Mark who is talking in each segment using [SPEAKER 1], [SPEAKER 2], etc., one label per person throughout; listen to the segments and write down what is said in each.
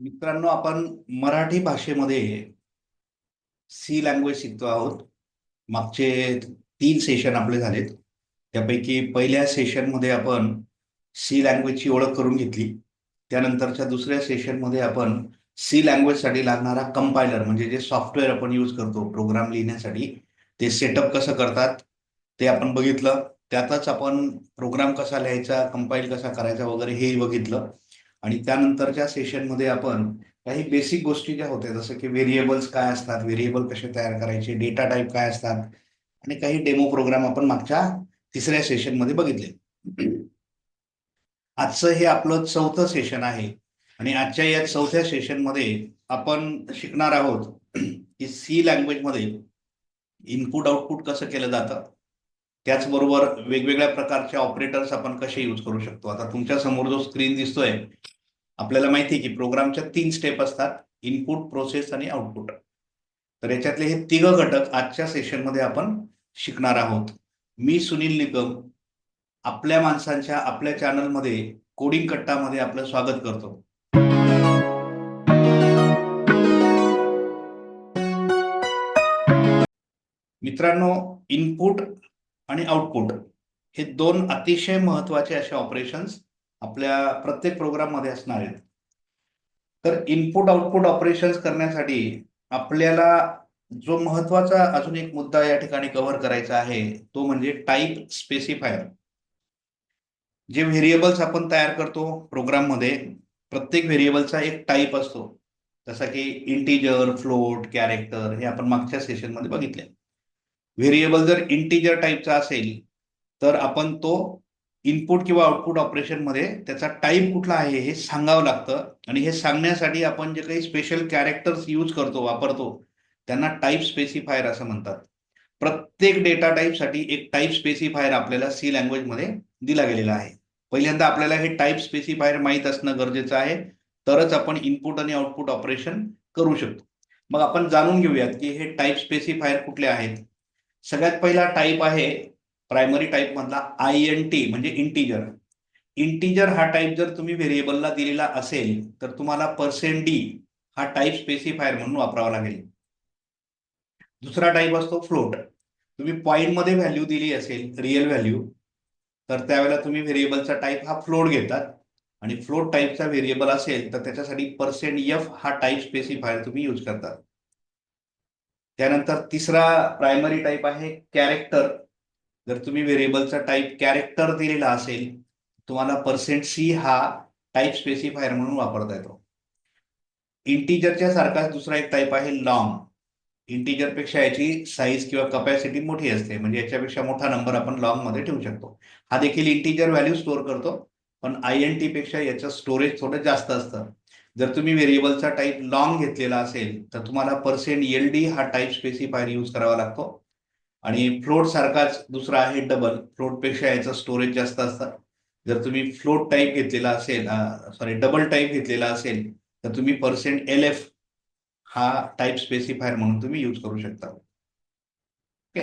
[SPEAKER 1] मित्रांनो आपण मराठी भाषेमध्ये सी लँग्वेज शिकतो आहोत. मागचे तीन सेशन आपले झालेत. त्यापैकी पहिल्या सेशनमध्ये आपण सी लँग्वेजची ओळख करून घेतली. त्यानंतरच्या दुसऱ्या सेशनमध्ये आपण सी लँग्वेजसाठी लागणारा कंपायलर म्हणजे जे सॉफ्टवेअर आपण यूज करतो प्रोग्राम लिहिण्यासाठी ते सेटअप कसं करतात ते आपण बघितलं. त्यातच आपण प्रोग्राम कसा लिहायचा कंपाईल कसा करायचा वगैरे हेही बघितलं. आणि त्यानंतरच्या सेशनमध्ये आपण काही बेसिक गोष्टी ज्या होत्या जसं की व्हेरिएबल्स काय असतात व्हेरिएबल कसे तयार करायचे डेटा टाईप काय असतात आणि काही डेमो प्रोग्राम आपण मागच्या तिसऱ्या सेशनमध्ये बघितले. आजचं हे आपलं चौथं सेशन आहे आणि आजच्या या चौथ्या सेशनमध्ये आपण शिकणार आहोत की सी लँग्वेजमध्ये इनपुट आउटपुट कसं केलं जातं त्याचबरोबर वेगवेगळ्या प्रकारचे ऑपरेटर्स आपण कसे यूज करू शकतो. आता तुमच्यासमोर जो स्क्रीन दिसतोय आपल्याला माहिती आहे की प्रोग्रामच्या तीन स्टेप असतात इनपुट प्रोसेस आणि आउटपुट तर याच्यातले हे तिघ घटक आजच्या सेशनमध्ये आपण शिकणार आहोत. मी सुनील निकम आपल्या माणसांच्या आपल्या चॅनलमध्ये कोडिंग कट्टामध्ये आपलं स्वागत करतो. मित्रांनो इनपुट आणि आउटपुट हे दोन अतिशय महत्त्वाचे असे ऑपरेशन्स आपल्या प्रत्येक प्रोग्राममध्ये असणार आहेत. तर इनपुट आउटपुट ऑपरेशन्स करण्यासाठी आपल्याला जो महत्त्वाचा अजून एक मुद्दा या ठिकाणी कव्हर करायचा आहे तो म्हणजे टाईप स्पेसिफायर जे व्हेरिएबल्स आपण तयार करतो प्रोग्राममध्ये प्रत्येक व्हेरिएबलचा एक टाईप असतो. जसा की इंटिजर फ्लोट कॅरेक्टर हे आपण मागच्या सेशनमध्ये बघितले. व्हेरिएबल जर इंटिजर टाईपचा असेल तर आपण तो इनपुट किंवा आउटपुट ऑपरेशनमध्ये त्याचा टाईप कुठला आहे हे सांगावं लागतं. आणि हे सांगण्यासाठी आपण जे काही स्पेशल कॅरेक्टर्स यूज करतो वापरतो त्यांना टाईप स्पेसिफायर असं म्हणतात. प्रत्येक डेटा टाईपसाठी एक टाईप स्पेसिफायर आपल्याला सी लँग्वेजमध्ये दिला गेलेला आहे. पहिल्यांदा आपल्याला हे टाईप स्पेसिफायर माहीत असणं गरजेचं आहे. तरच आपण इनपुट आणि आउटपुट ऑपरेशन करू शकतो. मग आपण जाणून घेऊयात की हे टाईप स्पेसिफायर कुठले आहेत. सगळ्यात पहिला टाईप आहे प्रायमरी टाईप मधला आय एन टी म्हणजे इंटिजर इंटिजर हा टाईप जर तुम्ही व्हेरिएबलला दिलेला असेल तर तुम्हाला पर्सेंट डी हा टाईप स्पेसिफायर म्हणून वापरावा लागेल. दुसरा टाईप असतो फ्लोट तुम्ही पॉईंटमध्ये व्हॅल्यू दिली असेल रिअल व्हॅल्यू तर त्यावेळेला तुम्ही व्हेरिएबलचा टाईप हा फ्लोट घेतात. आणि फ्लोट टाईपचा व्हेरिएबल असेल तर त्याच्यासाठी पर्सेंट एफ हा टाईप स्पेसिफायर तुम्ही यूज करतात. त्यानंतर तिसरा प्रायमरी टाईप आहे कॅरेक्टर जर तुम्ही व्हेरिएबलचा टाईप कॅरेक्टर दिलेला असेल तुम्हाला पर्सेंट सी हा टाईप स्पेसिफायर म्हणून वापरता येतो. इंटिजरच्या सारखाच दुसरा एक टाईप आहे लॉंग इंटिजरपेक्षा याची साईज किंवा कपॅसिटी मोठी असते म्हणजे याच्यापेक्षा मोठा नंबर आपण लॉंगमध्ये ठेवू शकतो. हा देखील इंटिजर व्हॅल्यू स्टोअर करतो पण आय एन टी पेक्षा याचं स्टोरेज थोडं जास्त असतं. जर तुम्ही व्हेरिएबलचा टाईप लॉंग घेतलेला असेल तर तुम्हाला पर्सेंट एल डी हा टाईप स्पेसिफायर यूज करावा लागतो. आणि फ्लोट सारखाच दुसरा आहे डबल. फ्लोटपेक्षा स्टोरेज जास्त असतात. जर तुम्ही फ्लोट टाईप घेतलेला असेल सॉरी डबल टाईप घेतलेला असेल तर तुम्ही पर्सेंट एल एफ हा टाईप स्पेसिफायर म्हणून तुम्ही यूज करू शकता. ओके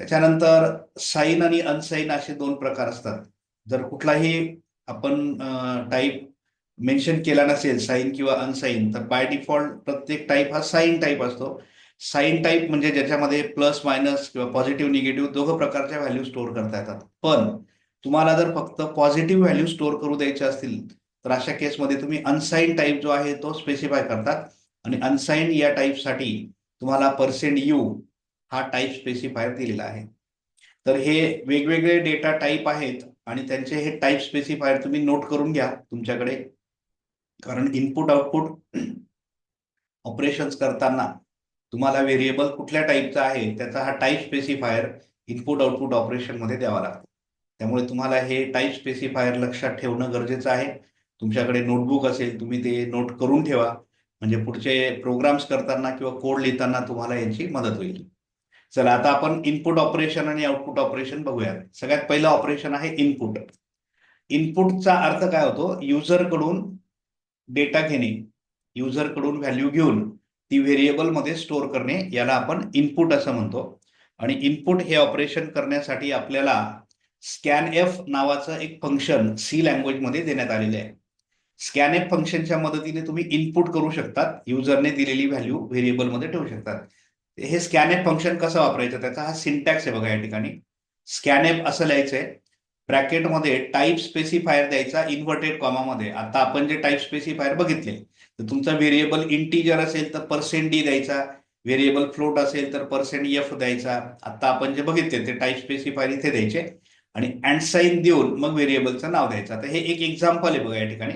[SPEAKER 1] त्याच्यानंतर साईन आणि अनसाईन असे दोन प्रकार असतात. जर कुठलाही आपण टाईप मेन्शन केला नसेल साईन किंवा अनसाईन तर बाय डिफॉल्ट प्रत्येक टाईप हा साईन टाईप असतो. साईन टाईप म्हणजे ज्याच्यामध्ये प्लस मायनस किंवा पॉझिटिव्ह निगेटिव्ह दोघं प्रकारच्या व्हॅल्यू स्टोअर करता येतात. पण तुम्हाला जर फक्त पॉझिटिव्ह व्हॅल्यू स्टोअर करू द्यायचे असतील तर अशा केसमध्ये तुम्ही अनसाईन टाईप जो आहे तो स्पेसिफाय करतात. आणि अनसाईन या टाईपसाठी तुम्हाला पर्सेंट यू हा टाईप स्पेसिफायर दिलेला आहे. तर हे वेगवेगळे डेटा टाईप आहेत आणि त्यांचे हे टाईप स्पेसिफायर तुम्ही नोट करून घ्या तुमच्याकडे. कारण इनपुट आउटपुट ऑपरेशन्स करताना तुम्हाला व्हेरिएबल कुठल्या टाईपचा आहे त्याचा हा टाईप स्पेसिफायर इनपुट आउटपुट ऑपरेशनमध्ये द्यावा लागतो. त्यामुळे तुम्हाला हे टाईप स्पेसिफायर लक्षात ठेवणं गरजेचं आहे. तुमच्याकडे नोटबुक असेल तुम्ही ते नोट करून ठेवा. म्हणजे पुढचे प्रोग्राम्स करताना किंवा कोड लिहिताना तुम्हाला यांची मदत होईल. चला आता आपण इनपुट ऑपरेशन आणि आउटपुट ऑपरेशन बघूया सगळ्यात पहिलं ऑपरेशन आहे इनपुट इनपुटचा अर्थ काय होतो? युजरकडून डेटा घेणे. युजरकडून व्हॅल्यू घेऊन ती व्हेरिएबलमध्ये स्टोअर करणे याला आपण इनपुट असं म्हणतो. आणि इनपुट हे ऑपरेशन करण्यासाठी आपल्याला स्कॅन एफ नावाचं एक फंक्शन सी लँग्वेजमध्ये देण्यात आलेले आहे. स्कॅनएफ फंक्शनच्या मदतीने तुम्ही इनपुट करू शकतात. युजरने दिलेली व्हॅल्यू व्हेरिएबलमध्ये ठेवू शकतात. हे स्कॅनएफ फंक्शन कसं वापरायचं? त्याचा हा सिंटॅक्स आहे बघा या ठिकाणी. स्कॅनएफ असं लिहायचंय ब्रॅकेटमध्ये टाईप स्पेसिफायर द्यायचा इन्व्हर्टेड कॉमामध्ये आता आपण जे टाईप स्पेसिफायर बघितले तुमचा व्हेरिएबल इंटीजर असेल तर पर्सेंट डी द्यायचा. व्हेरिएबल फ्लोट असेल तर पर्सेंट एफ द्यायचा. आता आपण जे बघितले ते टाईप स्पेसिफायर इथे द्यायचे. आणि अँड साईन देऊन मग व्हेरिएबलचं नाव द्यायचं. आता हे एक एक्झाम्पल आहे बघा या ठिकाणी.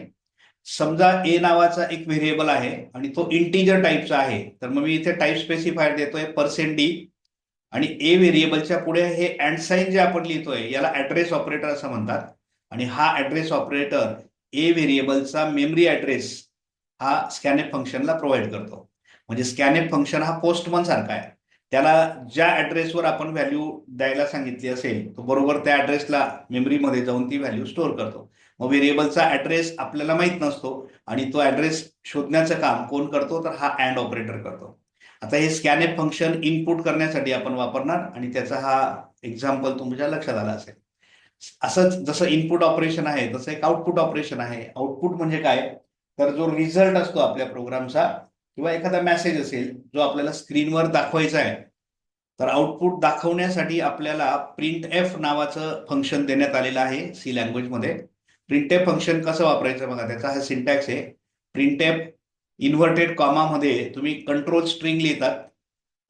[SPEAKER 1] समजा ए नावाचा एक व्हेरिएबल आहे आणि तो इंटीजर टाईपचा आहे. तर मग मी इथे टाईप स्पेसिफायर देतोय पर्सेंट डी आणि ए व्हेरिएबलच्या पुढे हे अँड साईन जे आपण लिहितोय याला ऍड्रेस ऑपरेटर असं म्हणतात. आणि हा ऍड्रेस ऑपरेटर ए व्हेरिएबलचा मेमरी ऍड्रेस हा स्कॅनएफ फंक्शनला प्रोव्हाइड करतो. म्हणजे स्कॅनेप फंक्शन हा पोस्टमन सारखा आहे. त्याला ज्या ऍड्रेसवर आपण व्हॅल्यू द्यायला सांगितली असेल तो बरोबर त्या ऍड्रेसला मेमरीमध्ये जाऊन ती व्हॅल्यू स्टोअर करतो. मग व्हेरिएबलचा ऍड्रेस आपल्याला माहीत नसतो आणि तो ऍड्रेस शोधण्याचं काम कोण करतो तर हा अँड ऑपरेटर करतो. आता हे स्कॅनेप फंक्शन इनपुट करण्यासाठी आपण वापरणार आणि त्याचा हा एक्झाम्पल तुमच्या लक्षात आला असेल. असंच जसं इनपुट ऑपरेशन आहे तसं एक आउटपुट ऑपरेशन आहे. आउटपुट म्हणजे काय? तर जो रिझल्ट असतो आपल्या प्रोग्रामचा किंवा एखादा मेसेज असेल जो आपल्याला स्क्रीनवर दाखवायचा आहे तर आउटपुट दाखवण्यासाठी आपल्याला प्रिंट एफ नावाचं फंक्शन देण्यात आलेलं आहे सी लँग्वेजमध्ये प्रिंट एफ फंक्शन कसं वापरायचं बघा त्याचा हा सिंटॅक्स आहे. प्रिंट एफ इन्व्हर्टेड कॉमामध्ये तुम्ही कंट्रोल स्ट्रिंग लिहितात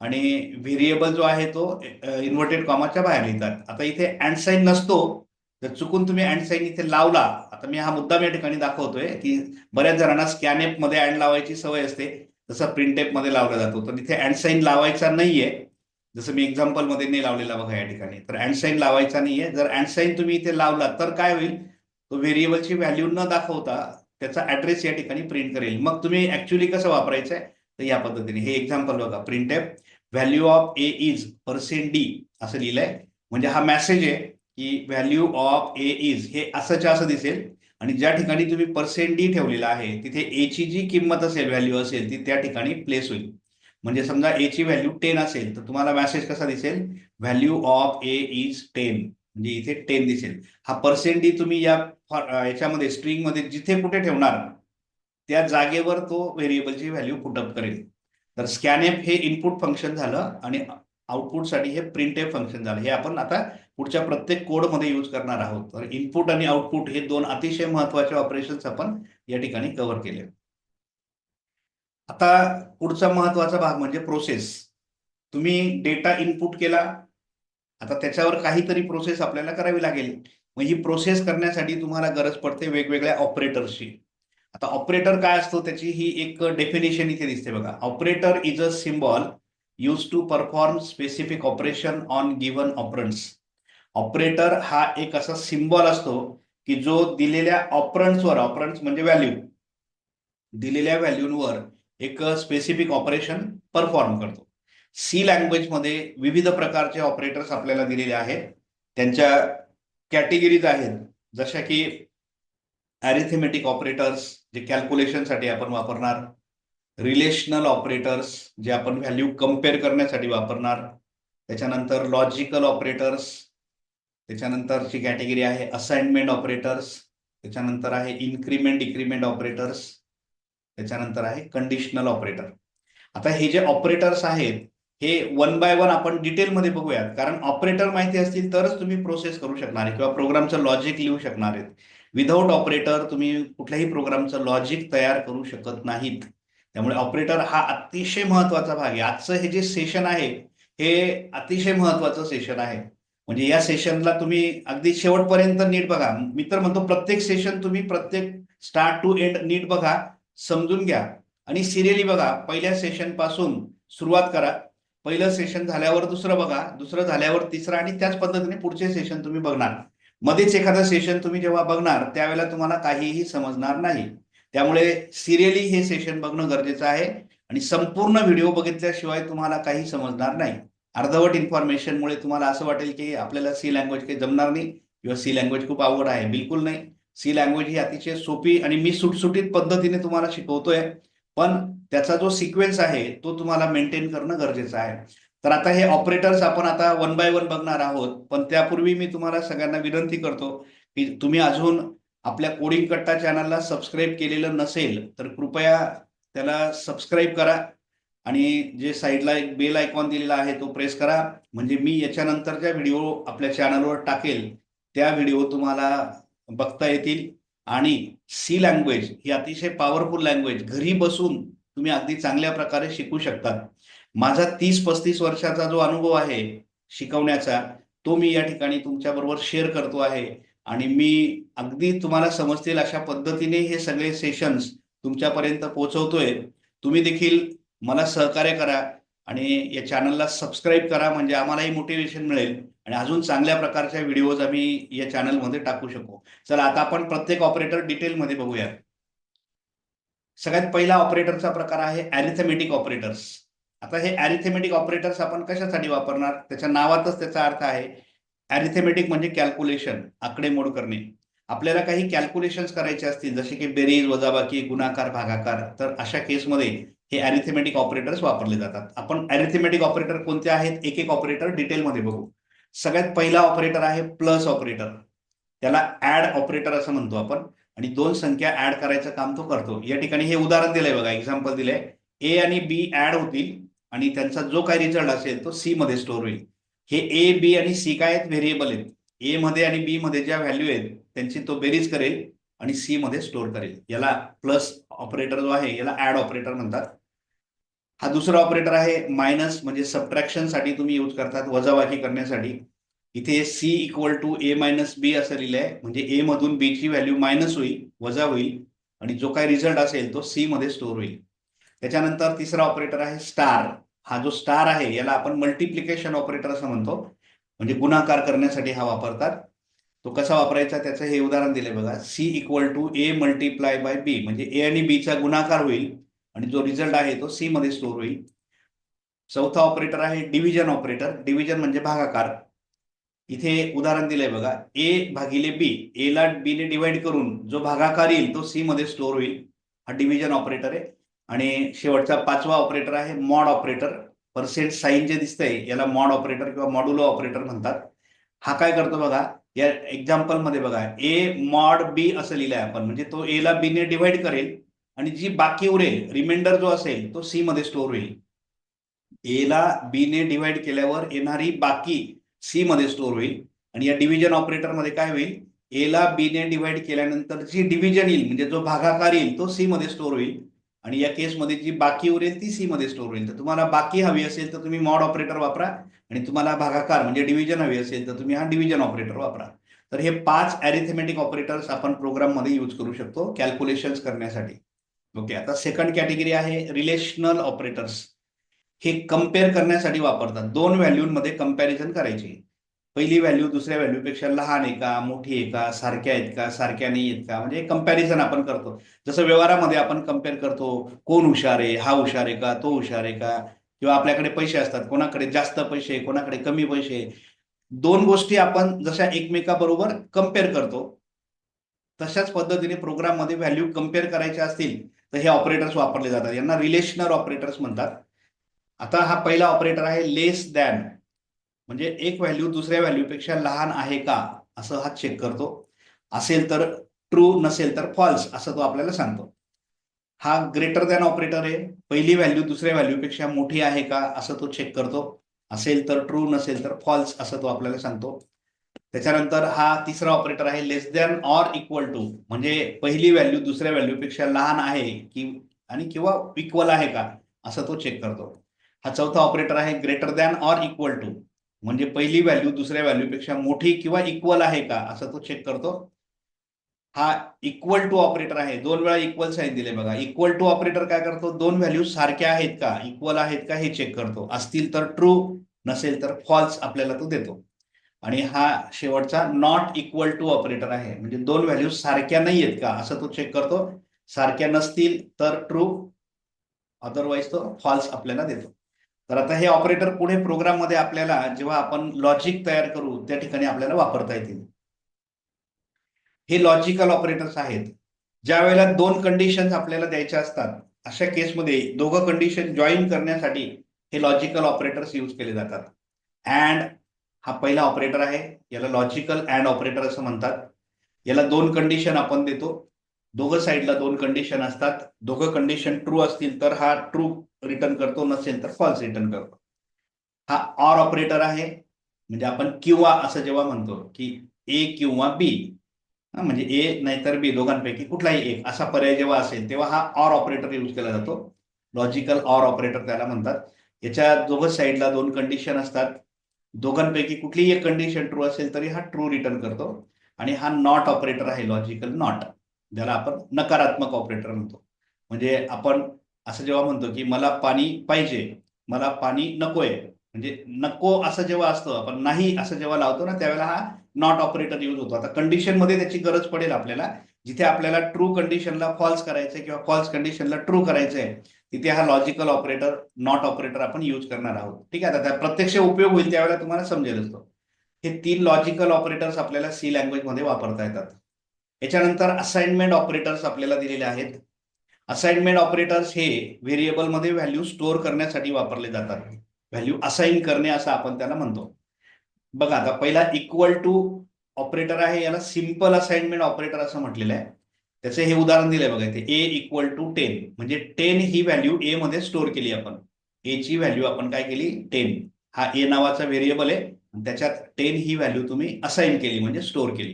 [SPEAKER 1] आणि व्हेरिएबल जो आहे तो इन्व्हर्टेड कॉमाच्या बाहेर लिहितात. आता इथे अँड साईन नसतो जर चुकून तुम्ही अँड साईन इथे लावला आता मी हा मुद्दा या ठिकाणी दाखवतोय की बऱ्याच जणांना स्कॅनएपमध्ये अँड लावायची सवय असते. जसं प्रिंटेपमध्ये लावला जातो तर इथे अँड साईन लावायचा नाहीये. जसं मी एक्झाम्पलमध्ये नाही लावलेला बघा या ठिकाणी. तर अँड साईन लावायचा नाहीये. जर अँड साईन तुम्ही इथे लावला तर काय होईल? तो व्हेरिएबलची व्हॅल्यू न दाखवता त्याचा ऍड्रेस या ठिकाणी प्रिंट करेल. मग तुम्ही ऍक्च्युली कसं वापरायचं आहे तर या पद्धतीने. हे एक्झाम्पल बघा. Printf value of a is percent d असं लिहिलंय. म्हणजे हा मेसेज आहे की व्हॅल्यू ऑफ ए इज हे असंच्या असं दिसेल. आणि ज्या ठिकाणी तुम्ही पर्सेंट डी ठेवलेला आहे तिथे ए ची जी किंमत असेल व्हॅल्यू असेल ती त्या ठिकाणी प्लेस होईल. म्हणजे समजा ए ची व्हॅल्यू टेन असेल तर तुम्हाला मेसेज कसा दिसेल? Value of a is ten म्हणजे इथे टेन दिसेल. हा पर्सेंट डी तुम्ही या याच्यामध्ये स्ट्रिंगमध्ये जिथे कुठे ठेवणार त्या जागेवर तो व्हेरिएबलची व्हॅल्यू पुटअप करेल. तर स्कॅनएफ हे इनपुट फंक्शन झालं आणि आउटपुटसाठी हे प्रिंट फंक्शन झालं. हे आपण आता पुढच्या प्रत्येक कोडमध्ये यूज करणार आहोत. तर इनपुट आणि आउटपुट हे दोन अतिशय महत्त्वाचे ऑपरेशन्स आपण या ठिकाणी कव्हर केले. आता पुढचा महत्त्वाचा भाग म्हणजे प्रोसेस तुम्ही डेटा इनपुट केला. आता त्याच्यावर काहीतरी प्रोसेस आपल्याला करावी लागेल. मग ही प्रोसेस करण्यासाठी तुम्हाला गरज पडते वेगवेगळ्या ऑपरेटरची आता ऑपरेटर काय असतो त्याची ही एक डेफिनेशन इथे दिसते बघा. Operator is a symbol use to perform specific operation on given operands operator हा एक असा सिम्बॉल असतो की जो दिलेल्या ऑपरंट्सवर ऑपरंट्स म्हणजे व्हॅल्यू दिलेल्या व्हॅल्यूंवर एक स्पेसिफिक ऑपरेशन परफॉर्म करतो. सी लँग्वेजमध्ये विविध प्रकारचे ऑपरेटर्स आपल्याला दिलेले आहेत. त्यांच्या कॅटेगरीज आहेत. जशा की अरिथमेटिक ऑपरेटर्स जे कॅल्क्युलेशनसाठी आपण वापरणार. रिलेशनल ऑपरेटर्स जे आपण व्हॅल्यू कंपेअर करण्यासाठी वापरणार. त्याच्यानंतर लॉजिकल ऑपरेटर्स त्याच्यानंतरची कॅटेगरी आहे असाइनमेंट ऑपरेटर्स त्याच्यानंतर आहे इन्क्रीमेंट डिक्रीमेंट ऑपरेटर्स त्याच्यानंतर आहे कंडिशनल ऑपरेटर आता हे जे ऑपरेटर्स आहेत हे वन बाय वन आपण डिटेलमध्ये बघूयात. कारण ऑपरेटर माहिती असतील तरच तुम्ही प्रोसेस करू शकणार आहे किंवा प्रोग्रामचं लॉजिक लिहू शकणार आहेत. विदाऊट ऑपरेटर तुम्ही कुठल्याही प्रोग्रामचं लॉजिक तयार करू शकत नाहीत. त्यामुळे ऑपरेटर हा अतिशय महत्त्वाचा भाग आहे. आजचं हे जे सेशन आहे हे अतिशय महत्वाचं सेशन आहे. म्हणजे या सेशनला तुम्ही अगदी शेवटपर्यंत नीट बघा. मी तर म्हणतो प्रत्येक सेशन तुम्ही प्रत्येक स्टार्ट टू एंड नीट बघा समजून घ्या आणि सिरियली बघा. पहिल्या सेशनपासून सुरुवात करा. पहिलं सेशन झाल्यावर दुसरं बघा दुसरं झाल्यावर तिसरं आणि त्याच पद्धतीने पुढचे सेशन तुम्ही बघणार. मध्येच एखादं सेशन तुम्ही जेव्हा बघणार त्यावेळेला तुम्हाला काहीही समजणार नाही. त्यामुळे सिरियली हे सेशन बघणं गरजेचं आहे आणि संपूर्ण व्हिडिओ बघितल्याशिवाय तुम्हाला काही समजणार नाही. अर्धवट इन्फॉर्मेशनमुळे तुम्हाला असं वाटेल की आपल्याला सी लँग्वेज काही जमणार नाही किंवा सी लँग्वेज खूप आवड आहे. बिलकुल नाही. सी लँग्वेज ही अतिशय सोपी आणि मी सुटसुटीत पद्धतीने तुम्हाला शिकवतोय. पण त्याचा जो सिक्वेन्स आहे तो तुम्हाला मेंटेन करणं गरजेचं आहे. तर आता हे ऑपरेटर्स आपण आता वन बाय वन बघणार आहोत. पण त्यापूर्वी मी तुम्हाला सगळ्यांना विनंती करतो की तुम्ही अजून आपल्या कोडिंग कट्टा चॅनलला सबस्क्राईब केलेलं नसेल तर कृपया त्याला सबस्क्राईब करा. आणि जे साईडला एक बेल आयकॉन दिलेला आहे तो प्रेस करा. म्हणजे मी याच्यानंतरच्या व्हिडिओ आपल्या चॅनलवर टाकेल त्या व्हिडिओ तुम्हाला बघता येतील. आणि सी लँग्वेज ही अतिशय पॉवरफुल लँग्वेज घरी बसून तुम्ही अगदी चांगल्या प्रकारे शिकू शकता माझा तीस पस्तीस वर्षाचा जो अनुभव आहे शिकवण्याचा तो मी या ठिकाणी तुमच्याबरोबर शेअर करतो आहे. आणि मी अगदी तुम्हाला समजतील अशा पद्धतीने हे सगळे सेशन्स तुमच्यापर्यंत पोहोचवतोय. तुम्ही देखील मला सहकार्य करा आणि या चॅनलला सबस्क्राईब करा म्हणजे आम्हालाही मोटिवेशन मिळेल. आणि अजून चांगल्या प्रकारच्या व्हिडिओज आम्ही या चॅनलमध्ये टाकू शकू. चला आता आपण प्रत्येक ऑपरेटर डिटेलमध्ये बघूया सगळ्यात पहिला ऑपरेटरचा प्रकार आहे अॅरिथमेटिक ऑपरेटर्स आता हे अॅरिथमेटिक ऑपरेटर्स आपण कशासाठी वापरणार? त्याच्या नावातच त्याचा अर्थ आहे अॅरिथमेटिक म्हणजे कॅल्क्युलेशन आकडेमोड करणे. आपल्याला काही कॅल्क्युलेशन्स करायचे असतील जसे की बेरीज वजाबाकी गुणाकार भागाकार तर अशा केसमध्ये हे अॅरिथमेटिक ऑपरेटर्स वापरले जातात. आपण अॅरिथमेटिक ऑपरेटर कोणते आहेत? एक एक ऑपरेटर डिटेलमध्ये बघू. सगळ्यात पहिला ऑपरेटर आहे प्लस ऑपरेटर त्याला ऍड ऑपरेटर असं म्हणतो आपण. आणि दोन संख्या ऍड करायचं काम तो करतो. या ठिकाणी हे उदाहरण दिलंय बघा एक्झाम्पल दिलंय. ए आणि बी ऍड होतील आणि त्यांचा जो काही रिझल्ट असेल तो सी मध्ये स्टोअर होईल. हे ए बी आणि सी काय आहेत? व्हेरिएबल आहेत. ए मध्ये आणि बी मध्ये ज्या व्हॅल्यू आहेत त्यांची तो बेरीज करेल. आणि सी मध्ये स्टोअर करेल. याला प्लस ऑपरेटर जो आहे याला ऍड ऑपरेटर म्हणतात. हा दुसरा ऑपरेटर आहे मायनस म्हणजे सबट्रॅक्शनसाठी तुम्ही यूज करतात वजाबाकी करण्यासाठी. इथे c equal to a minus b असं लिहिलंय म्हणजे ए मधून बी ची व्हॅल्यू मायनस होईल वजा होईल. आणि जो काही रिझल्ट असेल तो सी मध्ये स्टोअर होईल. त्याच्यानंतर तिसरा ऑपरेटर आहे स्टार हा जो स्टार आहे याला आपण मल्टिप्लिकेशन ऑपरेटर असं म्हणतो. म्हणजे गुणाकार करण्यासाठी हा वापरतात. तो कसा वापरायचा? त्याचं हे उदाहरण दिले बघा. C equal to a multiply by b म्हणजे ए आणि बीचा गुणाकार होईल आणि जो रिझल्ट आहे तो सी मध्ये स्टोअर होईल. चौथा ऑपरेटर आहे डिव्हिजन ऑपरेटर डिव्हिजन म्हणजे भागाकार. इथे उदाहरण दिलंय बघा. ए भागिले बी ए ला बी ने डिवाइड करून जो भागाकार येईल तो सी मध्ये स्टोअर होईल. हा डिव्हिजन ऑपरेटर आहे. आणि शेवटचा पाचवा ऑपरेटर आहे मॉड ऑपरेटर पर्सेंट साईन जे दिसतंय याला मॉड ऑपरेटर किंवा मॉड्युलो ऑपरेटर म्हणतात. हा काय करतो बघा? या एक्झाम्पलमध्ये बघा ए मॉड बी असं लिहिलंय आपण. म्हणजे तो ए ला बी ने डिवाइड करेल आणि जी बाकी उरेल रिमाइंडर जो असेल तो सी मध्ये स्टोअर होईल. ए ला बी ने डिवाइड केल्यावर येणारी बाकी सी मध्ये स्टोअर होईल. आणि या डिव्हिजन ऑपरेटरमध्ये काय होईल? ए ला बी ने डिवाइड केल्यानंतर जी डिव्हिजन येईल म्हणजे जो भागाकार येईल तो सी मध्ये स्टोअर होईल. आणि या केसमध्ये जी बाकी उरेल ती सी मध्ये स्टोर होईल. तर तुम्हाला बाकी हवी असेल तर तुम्ही मॉड ऑपरेटर वापरा आणि तुम्हाला भागाकार म्हणजे डिव्हिजन हवी असेल तर तुम्ही हा डिव्हिजन ऑपरेटर वापरा. तर हे पाच अॅरिथमेटिक ऑपरेटर्स आपण प्रोग्राममध्ये यूज करू शकतो कॅल्क्युलेशन्स करण्यासाठी. ओके आता सेकंड कॅटेगरी आहे रिलेशनल ऑपरेटर्स हे कंपेअर करण्यासाठी वापरतात. दोन व्हॅल्यूमध्ये कंपॅरिझन करायची. पहिली व्हॅल्यू दुसऱ्या व्हॅल्यूपेक्षा लहान आहे का मोठी आहे का सारख्या आहेत का सारख्या नाही आहेत का? म्हणजे कंपॅरिझन आपण करतो. जसं व्यवहारामध्ये आपण कंपेअर करतो कोण हुशार आहे हा हुशार आहे का तो हुशार आहे का? किंवा आपल्याकडे पैसे असतात कोणाकडे जास्त पैसे कोणाकडे कमी पैसे दोन गोष्टी आपण जशा एकमेकाबरोबर कंपेअर करतो तशाच पद्धतीने प्रोग्राममध्ये व्हॅल्यू कंपेअर करायच्या असतील तर हे ऑपरेटर्स वापरले जातात. यांना रिलेशनल ऑपरेटर्स म्हणतात. आता हा पहिला ऑपरेटर आहे लेस दॅन म्हणजे एक व्हॅल्यू दुसऱ्या व्हॅल्यूपेक्षा लहान आहे का असं हा चेक करतो. असेल तर ट्रू नसेल तर फॉल्स असं तो आपल्याला सांगतो. हा ग्रेटर दॅन ऑपरेटर आहे. पहिली व्हॅल्यू दुसऱ्या व्हॅल्यूपेक्षा मोठी आहे का असं तो चेक करतो. असेल तर ट्रू नसेल तर फॉल्स असं तो आपल्याला सांगतो. त्याच्यानंतर हा तिसरा ऑपरेटर आहे less than or equal to म्हणजे पहिली व्हॅल्यू दुसऱ्या व्हॅल्यूपेक्षा लहान आहे की आणि किंवा इक्वल आहे का असं तो चेक करतो. हा चौथा ऑपरेटर आहे greater than or equal to म्हणजे पहिली व्हॅल्यू दुसऱ्या व्हॅल्यूपेक्षा मोठी किंवा इक्वल आहे का? असं तो चेक करतो. हा इक्वल टू ऑपरेटर आहे. दोन वेळा इक्वल साईन दिले बघा. इक्वल टू ऑपरेटर काय करतो? दोन व्हॅल्यू सारख्या आहेत का? इक्वल आहेत का? हे चेक करतो. असतील तर ट्रू नसेल तर फॉल्स आपल्याला तो देतो. आणि हा शेवटचा नॉट इक्वल टू ऑपरेटर आहे. म्हणजे दोन व्हॅल्यू सारख्या नाही आहेत का? असं तो चेक करतो. सारख्या नसतील तर ट्रू अदरवाईज तो फॉल्स आपल्याला देतो. तर आता हे ऑपरेटर पुढे प्रोग्राममध्ये आपल्याला जेव्हा आपण लॉजिक तयार करू त्या ठिकाणी आपल्याला वापरता येतील. हे लॉजिकल ऑपरेटर्स आहेत. ज्या वेळेला दोन कंडिशन्स आपल्याला द्यायच्या असतात अशा केसमध्ये दोघं कंडिशन जॉईन करण्यासाठी हे लॉजिकल ऑपरेटर्स यूज केले जातात. अँड हा पहिला ऑपरेटर आहे याला लॉजिकल अँड ऑपरेटर असं म्हणतात. याला दोन कंडिशन आपण देतो. दोघं साईडला दोन कंडिशन असतात. दोघं कंडिशन ट्रू असतील तर हा ट्रू रिटर्न करतो नसेल तर फॉल्स रिटर्न करतो. हा ऑर ऑपरेटर आहे. म्हणजे आपण किंवा असं जेव्हा म्हणतो की ए किंवा बी म्हणजे ए नाहीतर बी दोघांपैकी कुठलाही एक असा पर्याय जेव्हा असेल तेव्हा हा ऑर ऑपरेटर यूज केला जातो. लॉजिकल ऑर ऑपरेटर त्याला म्हणतात. याच्या दोघं साईडला दोन कंडिशन असतात. दोघांपैकी कुठलीही एक कंडिशन ट्रू असेल तरी हा ट्रू रिटर्न करतो. आणि हा नॉट ऑपरेटर आहे लॉजिकल नॉट ज्याला आपण नकारात्मक ऑपरेटर म्हणतो. म्हणजे आपण असं जेव्हा म्हणतो की मला पाणी पाहिजे मला पाणी नकोय म्हणजे नको असं जेव्हा असतं आपण नाही असं जेव्हा लावतो ना त्यावेळेला हा नॉट ऑपरेटर यूज होतो. आता कंडिशनमध्ये त्याची गरज पडेल आपल्याला जिथे आपल्याला ट्रू कंडिशनला फॉल्स करायचंय किंवा फॉल्स कंडिशनला ट्रू करायचंय तिथे हा लॉजिकल ऑपरेटर नॉट ऑपरेटर आपण यूज करणार आहोत. ठीक आहे आता प्रत्यक्ष उपयोग होईल त्यावेळेला तुम्हाला समजेल तो. हे तीन लॉजिकल ऑपरेटर्स आपल्याला सी लँग्वेजमध्ये वापरता येतात. याच्यानंतर असाइनमेंट ऑपरेटर्स आपल्याला दिलेले आहेत. असाइनमेंट ऑपरेटर्स हे व्हेरिएबलमध्ये व्हॅल्यू स्टोअर करण्यासाठी वापरले जातात. व्हॅल्यू असाइन करणे असं आपण त्याला म्हणतो. बघा आता पहिला इक्वल टू ऑपरेटर आहे याला सिंपल असाइनमेंट ऑपरेटर असं म्हटलेलं आहे. त्याचे हे उदाहरण दिलंय बघा इथे. ए इक्वल टू टेन म्हणजे टेन ही व्हॅल्यू ए मध्ये स्टोअर केली आपण. ए ची व्हॅल्यू आपण काय केली? टेन हा ए नावाचा व्हेरिएबल आहे. त्याच्यात टेन ही व्हॅल्यू तुम्ही असाइन केली म्हणजे स्टोअर केली.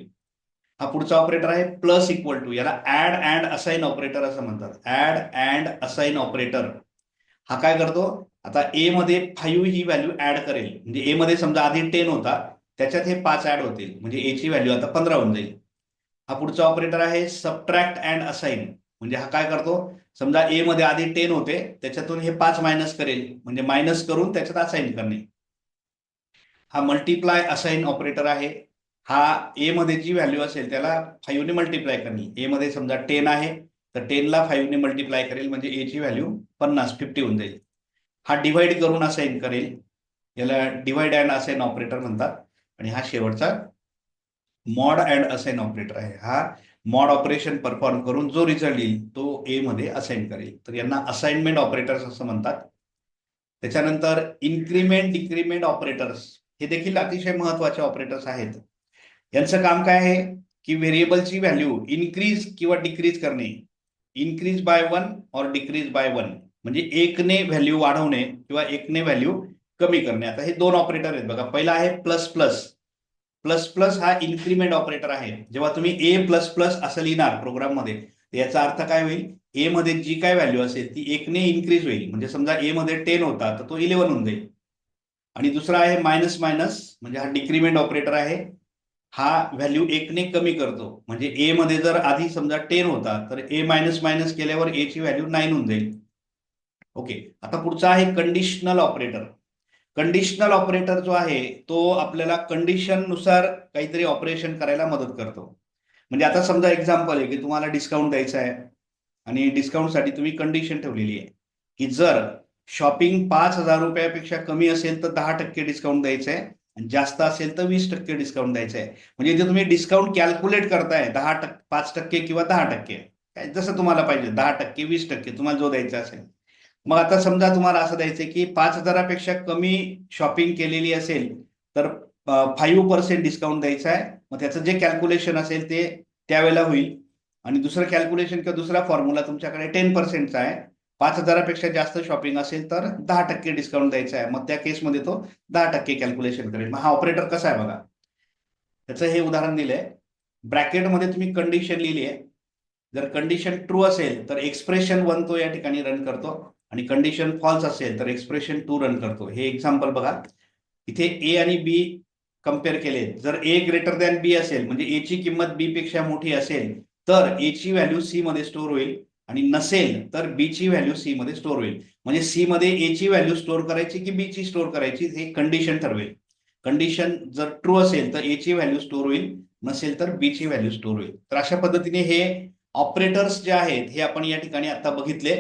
[SPEAKER 1] हा पुढचा ऑपरेटर आहे प्लस इक्वल टू याला ऍड अँड असाइन ऑपरेटर असं म्हणतात. ऍड अँड असाइन ऑपरेटर हा काय करतो? आता ए मध्ये फाईव्ह ही व्हॅल्यू ऍड करेल. म्हणजे ए मध्ये समजा आधी टेन होता त्याच्यात हे पाच ऍड होतील. म्हणजे ए ची व्हॅल्यू आता पंधरा होऊन जाईल. हा पुढचा ऑपरेटर आहे सबट्रॅक्ट अँड असाइन म्हणजे हा काय करतो? समजा ए मध्ये आधी टेन होते त्याच्यातून हे पाच मायनस करेल. म्हणजे मायनस करून त्याच्यात असाइन करणे. हा मल्टिप्लाय असाइन ऑपरेटर आहे. हा ए मध्ये जी व्हॅल्यू असेल त्याला फाईव्हने मल्टिप्लाय करणे. ए मध्ये समजा टेन आहे तर टेनला फाईव्हने मल्टिप्लाय करेल म्हणजे ए ची व्हॅल्यू पन्नास फिफ्टी होऊन जाईल. हा डिवाइड करून असाइन करेल. याला डिवाइड अँड असाइन ऑपरेटर म्हणतात. आणि हा शेवटचा मॉड अँड असाइन ऑपरेटर आहे. हा मॉड ऑपरेशन परफॉर्म करून जो रिझल्ट येईल तो ए मध्ये असाइन करेल. तर यांना असाइनमेंट ऑपरेटर्स असं म्हणतात. त्याच्यानंतर इन्क्रीमेंट डिक्रीमेंट ऑपरेटर्स हे देखील अतिशय महत्त्वाचे ऑपरेटर्स आहेत. यांचं काम काय आहे? की व्हेरिएबलची व्हॅल्यू इन्क्रीज किंवा डिक्रीज करणे. इन्क्रीज बाय वन और डिक्रीज बाय वन म्हणजे एकने व्हॅल्यू वाढवणे किंवा एकने व्हॅल्यू कमी करणे. आता हे दोन ऑपरेटर आहेत बघा. पहिला आहे प्लस प्लस प्लस प्लस हा इन्क्रीमेंट ऑपरेटर आहे. जेव्हा तुम्ही ए प्लस प्लस असं लिहिणार प्रोग्राममध्ये याचा अर्थ काय होईल? ए मध्ये जी काय व्हॅल्यू असेल ती एकने इन्क्रीज होईल. म्हणजे समजा ए मध्ये टेन होता तर तो इलेव्हन होऊन जाईल. आणि दुसरा आहे मायनस मायनस म्हणजे हा डिक्रीमेंट ऑपरेटर आहे. हा व्हॅल्यू एकने कमी करतो. म्हणजे ए मध्ये जर आधी समजा टेन होता तर ए मायनस मायनस केल्यावर ए ची व्हॅल्यू नाईन होऊन जाईल. ओके आता पुढचा आहे कंडिशनल ऑपरेटर कंडिशनल ऑपरेटर जो आहे तो आपल्याला कंडिशननुसार काहीतरी ऑपरेशन करायला मदत करतो. म्हणजे आता समजा एक्झाम्पल आहे की तुम्हाला डिस्काउंट द्यायचा आहे. आणि डिस्काउंटसाठी तुम्ही कंडिशन ठेवलेली आहे. की जर शॉपिंग पाच हजार रुपयापेक्षा कमी असेल तर दहा टक्के डिस्काउंट द्यायचं आहे. आणि जास्त असेल तर वीस टक्के डिस्काउंट द्यायचं आहे. म्हणजे इथे तुम्ही डिस्काउंट कॅल्क्युलेट करताय दहा टक्के पाच टक्के किंवा दहा टक्के काय जसं तुम्हाला पाहिजे दहा टक्के वीस टक्के तुम्हाला जो द्यायचा असेल. मग आता समजा तुम्हाला असं द्यायचं की पाच हजारापेक्षा कमी शॉपिंग केलेली असेल तर फाईव्ह पर्सेंट डिस्काउंट द्यायचा आहे. मग त्याचं जे कॅल्क्युलेशन असेल ते त्यावेळेला होईल. आणि दुसरं कॅल्क्युलेशन किंवा दुसरा फॉर्म्युला तुमच्याकडे टेन पर्सेंटचा आहे. पाच हजारापेक्षा जास्त शॉपिंग असेल तर दहा टक्के डिस्काउंट द्यायचा आहे. मग त्या केसमध्ये तो दहा टक्के कॅल्क्युलेशन करेल. मग हा ऑपरेटर कसा आहे बघा. त्याचं हे उदाहरण दिलंय. ब्रॅकेटमध्ये तुम्ही कंडिशन लिहिली आहे जर कंडिशन ट्रू असेल तर एक्सप्रेशन वन तो या ठिकाणी रन करतो. आणि कंडिशन फॉल्स असेल तर एक्सप्रेशन टू रन करतो. हे एक्झाम्पल बघा. इथे ए आणि बी कंपेअर केले. जर ए ग्रेटर दॅन बी असेल म्हणजे ए ची किंमत बी पेक्षा मोठी असेल तर ए ची व्हॅल्यू सी मध्ये स्टोअर होईल. आणि नसेल तर बी ची व्हॅल्यू सी मध्ये स्टोअर होईल. म्हणजे सी मध्ये ए ची व्हॅल्यू स्टोअर करायची की बी ची स्टोअर करायची हे कंडिशन ठरवेल. कंडिशन जर ट्रू असेल तर ए ची व्हॅल्यू स्टोअर होईल. नसेल तर बी ची व्हॅल्यू स्टोअर होईल. तर अशा पद्धतीने हे ऑपरेटर्स जे आहेत हे आपण या ठिकाणी आता बघितले.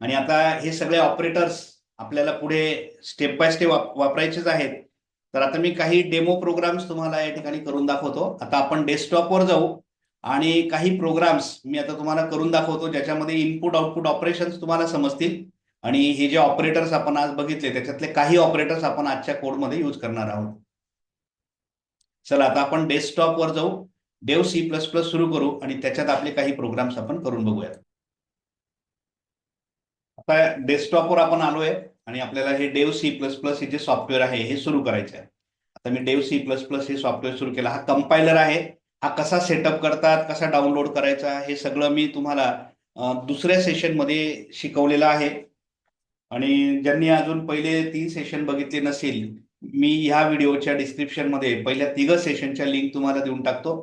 [SPEAKER 1] आणि आता हे सगळे ऑपरेटर्स आपल्याला पुढे स्टेप बाय स्टेप वापरायचेच आहेत. तर आता मी काही डेमो प्रोग्राम्स तुम्हाला या ठिकाणी करून दाखवतो. आता आपण डेस्कटॉपवर जाऊ. आणि काही प्रोग्राम्स मी आता तुम्हाला करून दाखवतो ज्याच्यामध्ये इनपुट आउटपुट ऑपरेशन्स तुम्हाला समजतील. आणि हे जे ऑपरेटर्स आपण आज बघितले त्याच्यातले काही ऑपरेटर्स आपण आजच्या कोडमध्ये यूज करणार आहोत. चला आता आपण डेस्कटॉपवर जाऊ. डेव सी प्लस प्लस सुरू करू आणि त्याच्यात आपले काही प्रोग्राम्स आपण करून बघूयात. आता डेस्कटॉपवर आपण आलोय आणि आपल्याला हे डेव सी प्लस प्लस हे जे सॉफ्टवेअर आहे हे सुरू करायचं आहे आता मी डेव सी प्लस प्लस हे सॉफ्टवेअर सुरू केलं. हा कंपायलर आहे. हा कसा सेटअप करतात कसा डाउनलोड करायचा हे सगळं मी तुम्हाला दुसऱ्या सेशनमध्ये शिकवलेलं आहे. आणि ज्यांनी अजून पहिले तीन सेशन बघितले नसेल मी ह्या व्हिडिओच्या डिस्क्रिप्शनमध्ये पहिल्या तिघ सेशनच्या लिंक तुम्हाला देऊन टाकतो.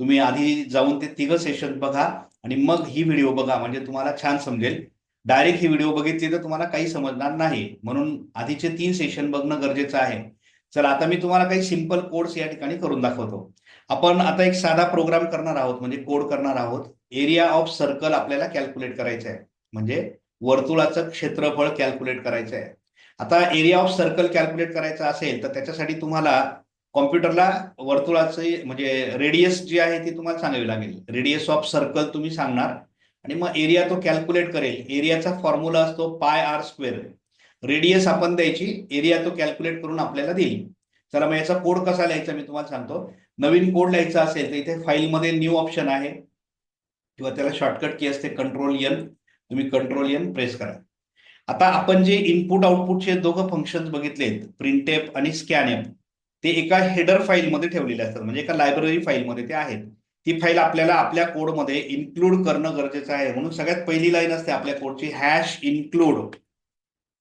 [SPEAKER 1] तुम्ही आधी जाऊन ते तिघ सेशन बघा आणि मग ही व्हिडिओ बघा म्हणजे तुम्हाला छान समजेल. डायरेक्ट ही व्हिडिओ बघितली तर तुम्हाला काही समजणार नाही म्हणून आधीचे तीन सेशन बघणं गरजेचं आहे. चला आता मी तुम्हाला काही सिंपल कोड्स या ठिकाणी करून दाखवतो. आपण आता एक साधा प्रोग्राम करणार आहोत म्हणजे कोड करणार आहोत. एरिया ऑफ सर्कल आपल्याला कॅल्क्युलेट करायचं आहे. म्हणजे वर्तुळाचं क्षेत्रफळ कॅल्क्युलेट करायचं आहे. आता एरिया ऑफ सर्कल कॅल्क्युलेट करायचं असेल तर त्याच्यासाठी तुम्हाला कॉम्प्युटरला वर्तुळाचे म्हणजे रेडियस जी आहे ती तुम्हाला सांगावी लागेल. रेडियस ऑफ सर्कल तुम्ही सांगणार. आणि मग एरिया तो कॅल्क्युलेट करेल. एरियाचा फॉर्म्युला असतो पाय आर स्क्वेअर रेडियस आपण द्यायची एरिया तो कॅल्क्युलेट करून आपल्याला देईल चला मग याचा कोड कसा लिहायचा मी तुम्हाला सांगतो. नवीन कोड लिहायचा असेल तर इथे फाईलमध्ये न्यू ऑप्शन आहे. किंवा त्याला शॉर्टकट की असते कंट्रोल यन तुम्ही कंट्रोल यन प्रेस करा. आता आपण जे इनपुट आउटपुटचे दोघं फंक्शन्स बघितलेत प्रिंटेप आणि स्कॅनएप ते एका हेडर फाईलमध्ये ठेवलेले असतात. म्हणजे एका लायब्ररी फाईलमध्ये ते आहेत. ती फाईल आपल्याला आपल्या कोडमध्ये इन्क्लूड करणं गरजेचं आहे. म्हणून सगळ्यात पहिली लाईन असते आपल्या कोडची हॅश इन्क्लूड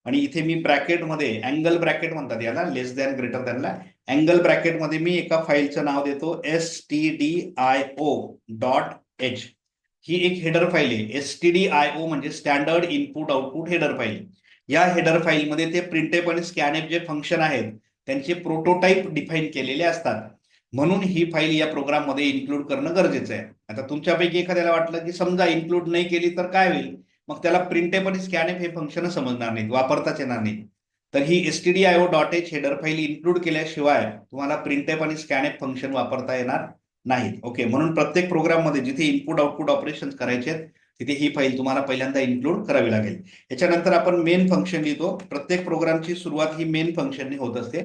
[SPEAKER 1] आणि इथे मी ब्रॅकेटमध्ये अँगल ब्रॅकेट म्हणतात याला लेस दॅन ग्रेटर दॅनला अँगल ब्रॅकेटमध्ये मी एका फाईलचं नाव देतो S T D I O dot H ही एक हेडर फाईल आहे. S T D I O म्हणजे standard input output header file या हेडर फाईलमध्ये ते प्रिंटेप आणि स्कॅनएप जे फंक्शन आहेत त्यांचे प्रोटोटाईप डिफाईन केलेले असतात. म्हणून ही फाईल या प्रोग्राममध्ये इन्क्लूड करणं गरजेचं आहे. आता तुमच्यापैकी एखाद्याला वाटलं की समजा इन्क्लूड नाही केली तर काय होईल? मग त्याला प्रिंटेप आणि स्कॅनएप हे फंक्शन समजणार नाहीत वापरताच येणार नाहीत. तर ही S T D I O dot H header file include केल्याशिवाय तुम्हाला प्रिंटेप आणि स्कॅनएप फंक्शन वापरता येणार नाहीत. ओके म्हणून प्रत्येक प्रोग्राममध्ये जिथे इनपुट आउटपुट ऑपरेशन करायचे आहेत तिथे ही फाईल तुम्हाला पहिल्यांदा इन्क्लूड करावी लागेल. याच्यानंतर आपण मेन फंक्शन लिहितो. प्रत्येक प्रोग्रामची सुरुवात ही मेन फंक्शनने होत असते.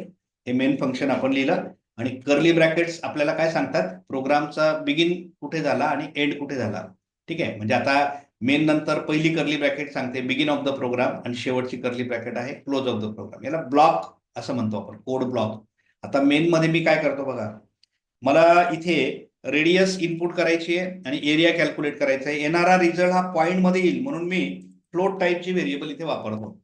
[SPEAKER 1] हे मेन फंक्शन आपण लिहिलं. आणि कर्ली ब्रॅकेट्स आपल्याला काय सांगतात? प्रोग्रामचा बिगिन कुठे झाला आणि एंड कुठे झाला. ठीक आहे? म्हणजे आता मेन नंतर पहिली कर्ली ब्रॅकेट सांगते. बिगिन ऑफ द प्रोग्राम आणि शेवटची कर्ली ब्रॅकेट आहे. क्लोज ऑफ द प्रोग्राम याला ब्लॉक असं म्हणतो आपण. कोड ब्लॉक आता मेन मध्ये मी काय करतो बघा. मला इथे रेडियस इनपुट करायची आहे आणि एरिया कॅल्क्युलेट करायचा आहे. येणारा रिझल्ट हा पॉईंटमध्ये येईल. म्हणून मी फ्लोट टाईपची व्हेरिएबल इथे वापरतो.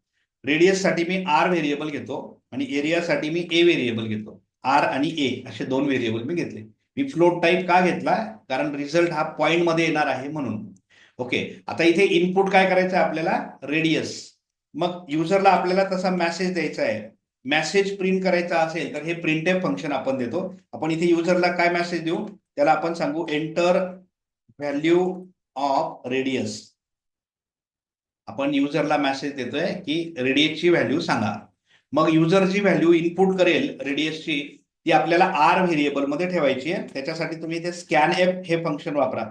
[SPEAKER 1] रेडियससाठी मी आर व्हेरिएबल घेतो आणि एरियासाठी मी ए व्हेरिएबल घेतो. आर आणि ए असे दोन व्हेरिएबल मी घेतले. मी फ्लोट टाईप का घेतला? कारण रिझल्ट हा पॉईंटमध्ये येणार आहे म्हणून. ओके आता इथे इनपुट काय करायचं आहे आपल्याला? रेडियस मग युजरला आपल्याला तसा मेसेज द्यायचा आहे. मेसेज प्रिंट करायचा असेल तर हे प्रिंटेप फंक्शन आपण देतो. आपण इथे युजरला काय मेसेज देऊ? त्याला आपण सांगू एंटर व्हॅल्यू ऑफ रेडियस आपण युजरला मेसेज देतोय की रेडियसची व्हॅल्यू सांगा. मग युजर जी व्हॅल्यू इनपुट करेल रेडियसची ती आपल्याला आर व्हेरिएबलमध्ये ठेवायची आहे. त्याच्यासाठी तुम्ही इथे स्कॅन एप हे फंक्शन वापरा.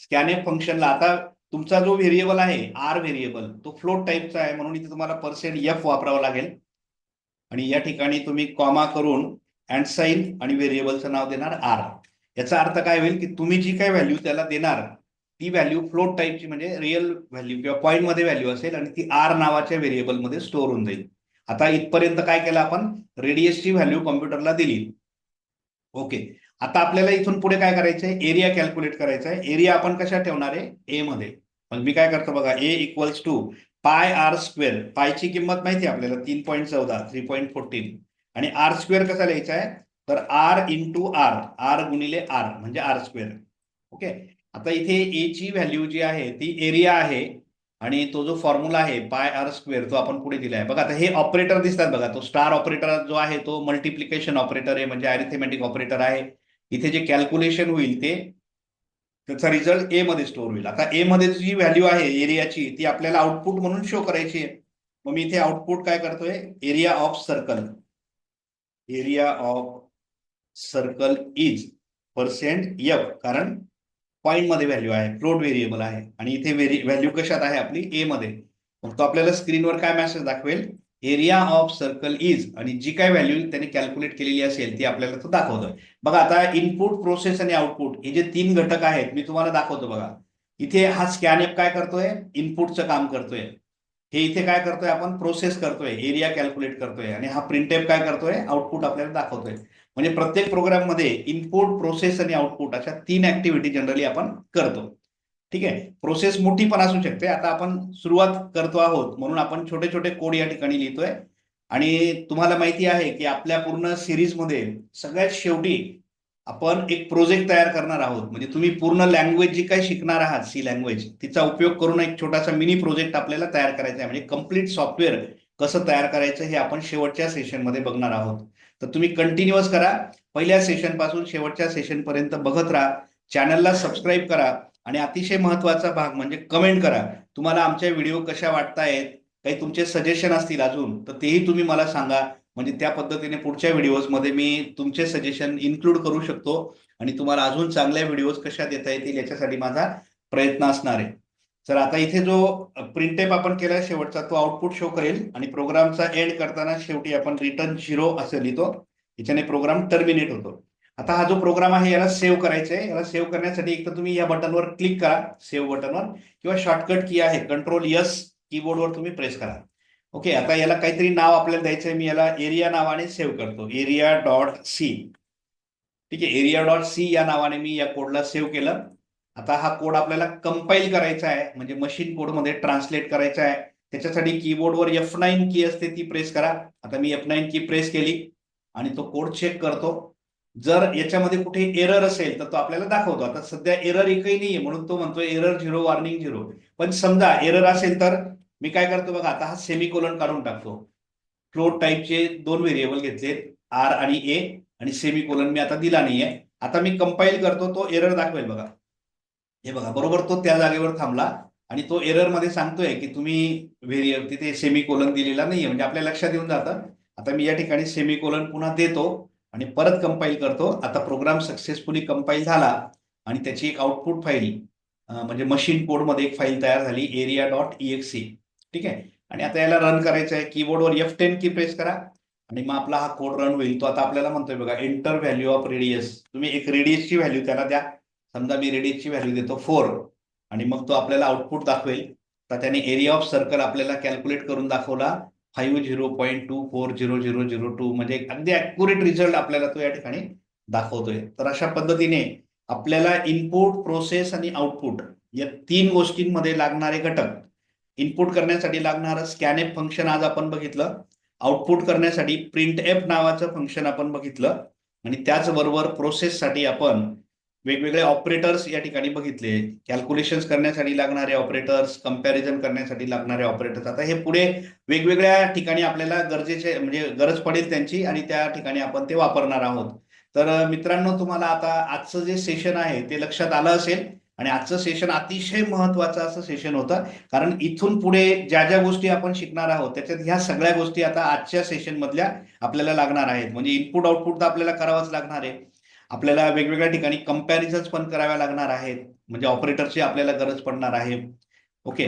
[SPEAKER 1] स्कॅनएफ फंक्शनला आता तुमचा जो व्हेरिएबल आहे आर व्हेरिएबल तो फ्लोट टाईपचा आहे म्हणून इथे तुम्हाला पर्सेंट एफ वापरावं लागेल. आणि या ठिकाणी तुम्ही कॉमा करून अँड साईन आणि व्हेरिएबलचं नाव देणार आर याचा अर्थ काय होईल की तुम्ही जी काय व्हॅल्यू त्याला देणार ती व्हॅल्यू फ्लोट टाईपची म्हणजे रिअल व्हॅल्यू किंवा पॉईंटमध्ये व्हॅल्यू असेल आणि ती आर नावाच्या व्हेरिएबलमध्ये स्टोअर होऊन जाईल. आता इथपर्यंत काय केलं आपण? रेडियसची व्हॅल्यू कॉम्प्युटरला दिली. ओके आता आपल्याला इथून पुढे काय करायचंय? एरिया कॅल्क्युलेट करायचा आहे एरिया आपण कशा ठेवणार आहे? ए मध्ये. मग मी काय करतो बघा a equals to pi r square पायची किंमत माहिती आहे आपल्याला? तीन पॉईंट चौदा थ्री पॉईंट फोर्टीन आणि आर स्क्वेअर कसा लिहायचा आहे? तर आर इंटू आर आर गुणिले आर म्हणजे आर स्क्वेअर ओके आता इथे ए ची व्हॅल्यू जी आहे ती एरिया आहे. आणि तो जो फॉर्म्युला आहे पाय आर स्क्वेअर तो आपण पुढे दिला आहे बघा आता हे ऑपरेटर दिसतात बघा. तो स्टार ऑपरेटर जो आहे तो मल्टिप्लिकेशन ऑपरेटर आहे म्हणजे अरिथमेटिक ऑपरेटर आहे. इथे जे कॅल्क्युलेशन होईल ते त्याचा रिझल्ट ए मध्ये स्टोअर होईल. आता ए मध्ये जी व्हॅल्यू आहे एरियाची ती आपल्याला आउटपुट म्हणून शो करायची आहे. मग मी इथे आउटपुट काय करतोय? Area of circle area of circle is percent f कारण पॉईंटमध्ये व्हॅल्यू आहे फ्लोट व्हेरिएबल आहे. आणि इथे व्हॅल्यू कशात आहे आपली? ए मध्ये. मग तो आपल्याला स्क्रीनवर काय मेसेज दाखवेल? एरिया ऑफ सर्कल इज आणि जी काय व्हॅल्यू त्याने कॅल्क्युलेट केलेली असेल ती आपल्याला तो दाखवतोय. बघा आता इनपुट प्रोसेस आणि आउटपुट हे जे तीन घटक आहेत मी तुम्हाला दाखवतो बघा. इथे हा स्कॅन ॲप काय करतोय? इनपुटचं काम करतोय. हे इथे काय करतोय आपण? प्रोसेस करतोय. एरिया कॅल्क्युलेट करतोय. आणि हा प्रिंट ॲप काय करतोय? आउटपुट आपल्याला दाखवतोय. म्हणजे प्रत्येक प्रोग्राममध्ये इनपुट प्रोसेस आणि आउटपुट अशा तीन ऍक्टिव्हिटी जनरली आपण करतो. ठीक आहे? प्रोसेस मोठी पण असू शकते. आता आपण सुरुवात करतो आहोत म्हणून आपण छोटे छोटे कोड या ठिकाणी लिहितोय. आणि तुम्हाला माहिती आहे की आपल्या पूर्ण सिरीजमध्ये सगळ्यात शेवटी आपण एक प्रोजेक्ट तयार करणार आहोत. म्हणजे तुम्ही पूर्ण लँग्वेज जी काही शिकणार आहात सी लँग्वेज तिचा उपयोग करून एक छोटासा मिनी प्रोजेक्ट आपल्याला तयार करायचा आहे. म्हणजे कंप्लीट सॉफ्टवेअर कसं तयार करायचं हे आपण शेवटच्या सेशनमध्ये बघणार आहोत. तर तुम्ही कंटिन्युअस करा. पहिल्या सेशनपासून शेवटच्या सेशनपर्यंत बघत राहा. चॅनलला सबस्क्राईब करा. आणि अतिशय महत्त्वाचा भाग म्हणजे कमेंट करा. तुम्हाला आमच्या व्हिडिओ कशा वाटतायत? काही तुमचे सजेशन असतील अजून तर तेही तुम्ही मला सांगा. म्हणजे त्या पद्धतीने पुढच्या व्हिडिओजमध्ये मी तुमचे सजेशन इन्क्लूड करू शकतो. आणि तुम्हाला अजून चांगल्या व्हिडिओज कशा देता येतील याच्यासाठी माझा प्रयत्न असणार आहे. तर आता इथे जो प्रिंटेप आपण केला शेवटचा तो आउटपुट शो करेल. आणि प्रोग्रामचा एंड करताना शेवटी आपण रिटर्न झिरो असं लिहितो. याच्याने प्रोग्राम टर्मिनेट होतो. आता हा जो प्रोग्राम आहे याला सेव्ह करायचा आहे याला सेव्ह करण्यासाठी एक तर तुम्ही या बटनवर क्लिक करा सेव्ह बटनवर किंवा शॉर्टकट की आहे कंट्रोल यस कीबोर्डवर तुम्ही प्रेस करा. ओके आता याला काहीतरी नाव आपल्याला द्यायचं आहे मी याला एरिया नावाने सेव्ह करतो. एरिया डॉट सी ठीक आहे एरिया डॉट सी या नावाने मी या कोडला सेव्ह केलं. आता हा कोड आपल्याला कंपाईल करायचा आहे म्हणजे मशीन कोडमध्ये ट्रान्सलेट करायचा आहे. त्याच्यासाठी कीबोर्डवर एफ नाईन की असते ती प्रेस करा. आता मी एफ नाईन की प्रेस केली आणि तो कोड चेक करतो. जर याच्यामध्ये कुठे एरर असेल तर तो आपल्याला दाखवतो. आता सध्या एरर एकही नाहीये म्हणून तो म्हणतो एरर झिरो वॉर्निंग झिरो पण समजा एरर असेल तर मी काय करतो बघा आता हा सेमी कोलन काढून टाकतो. फ्लोट टाईपचे दोन व्हेरिएबल घेतलेत आर आणि ए आणि सेमी कोलन मी आता दिला नाहीये. आता मी कंपाईल करतो तो एरर दाखवेल बघा. हे बघा बरोबर तो त्या जागेवर थांबला आणि तो एररमध्ये सांगतोय की तुम्ही व्हेरिएबल तिथे सेमी कोलन दिलेला नाहीये. म्हणजे आपल्या लक्षात येऊन जातं. आता मी या ठिकाणी सेमी कोलन पुन्हा देतो. आणि परत कंपाईल करतो. आता प्रोग्राम सक्सेसफुली कंपाईल झाला आणि त्याची एक आउटपुट फाईल म्हणजे मशीन कोडमध्ये एक फाईल तयार झाली एरिया डॉट सी ठीक आहे? आणि आता याला रन करायचं आहे. कीबोर्डवर एफ टेन की प्रेस करा. आणि मग आपला हा कोड रन होईल. तो आता आपल्याला म्हणतोय बघा एंटर व्हॅल्यू ऑफ रेडियस तुम्ही एक रेडियसची व्हॅल्यू त्याला द्या. समजा मी रेडियसची व्हॅल्यू देतो फोर आणि मग तो आपल्याला आउटपुट दाखवेल. तर त्याने एरिया ऑफ सर्कल आपल्याला कॅल्क्युलेट करून दाखवला. Five zero point two four zero zero zero two म्हणजे अगदी अॅक्युरेट रिझल्ट आपल्याला तो या ठिकाणी दाखवतोय. तर अशा पद्धतीने आपल्याला इनपुट प्रोसेस आणि आउटपुट या तीन गोष्टींमध्ये लागणारे घटक इनपुट करण्यासाठी लागणारं स्कॅन एप फंक्शन आज आपण बघितलं आउटपुट करण्यासाठी प्रिंट एप नावाचं फंक्शन आपण बघितलं आणि त्याचबरोबर प्रोसेससाठी आपण वेगवेगळे ऑपरेटर्स या ठिकाणी बघितले. कॅल्क्युलेशन्स करण्यासाठी लागणारे ऑपरेटर्स कंपॅरिझन करण्यासाठी लागणारे ऑपरेटर्स आता हे पुढे वेगवेगळ्या ठिकाणी आपल्याला गरजेचे म्हणजे गरज पडेल त्यांची आणि त्या ठिकाणी आपण ते वापरणार आहोत. तर मित्रांनो तुम्हाला आता आजचं जे सेशन आहे ते लक्षात आलं असेल. आणि आजचं सेशन अतिशय महत्वाचं असं सेशन होतं. कारण इथून पुढे ज्या ज्या गोष्टी आपण शिकणार आहोत त्याच्यात ह्या सगळ्या गोष्टी आता आजच्या सेशन मधल्या आपल्याला लागणार आहेत. म्हणजे इनपुट आउटपुट तर आपल्याला करावंच लागणार आहे. आपल्याला वेगवेगळ्या ठिकाणी कम्पॅरिझन्स पण कराव्या लागणार आहेत. म्हणजे ऑपरेटरची आपल्याला गरज पडणार आहे. ओके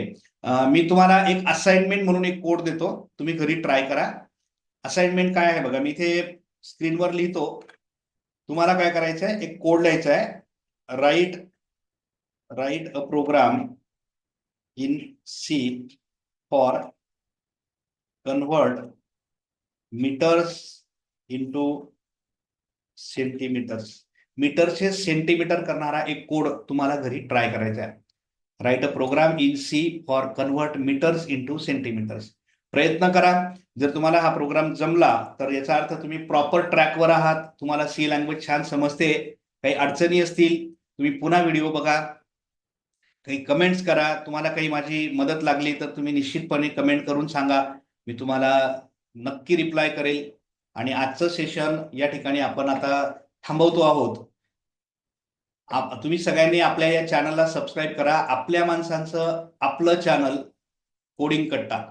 [SPEAKER 1] मी तुम्हाला एक असाइनमेंट म्हणून एक कोड देतो. तुम्ही घरी ट्राय करा. असाइनमेंट काय आहे बघा. मी इथे स्क्रीनवर लिहितो. तुम्हाला काय करायचं आहे? एक कोड लिहायचा आहे. Write write a program in C for convert meters into centimeters. मीटरचे सेंटीमीटर करणारा एक कोड तुम्हाला घरी ट्राय करायचा आहे. Write a program in C for convert meters into centimeters प्रयत्न करा. जर तुम्हाला हा प्रोग्राम जमला तर याचा अर्थ तुम्ही प्रॉपर ट्रॅकवर आहात. तुम्हाला सी लँग्वेज छान समजते. काही अडचणी असतील तुम्ही पुन्हा व्हिडिओ बघा. काही कमेंट्स करा. तुम्हाला काही माझी मदत लागली तर तुम्ही निश्चितपणे कमेंट करून सांगा. मी तुम्हाला नक्की रिप्लाय करेल. आणि आजचं सेशन या ठिकाणी आपण आता थांबवतो आहोत. तुम्ही सगळ्यांनी आपल्या या चॅनलला सबस्क्राईब करा. आपल्या माणसांचं आपलं चॅनल कोडिंग कट्टा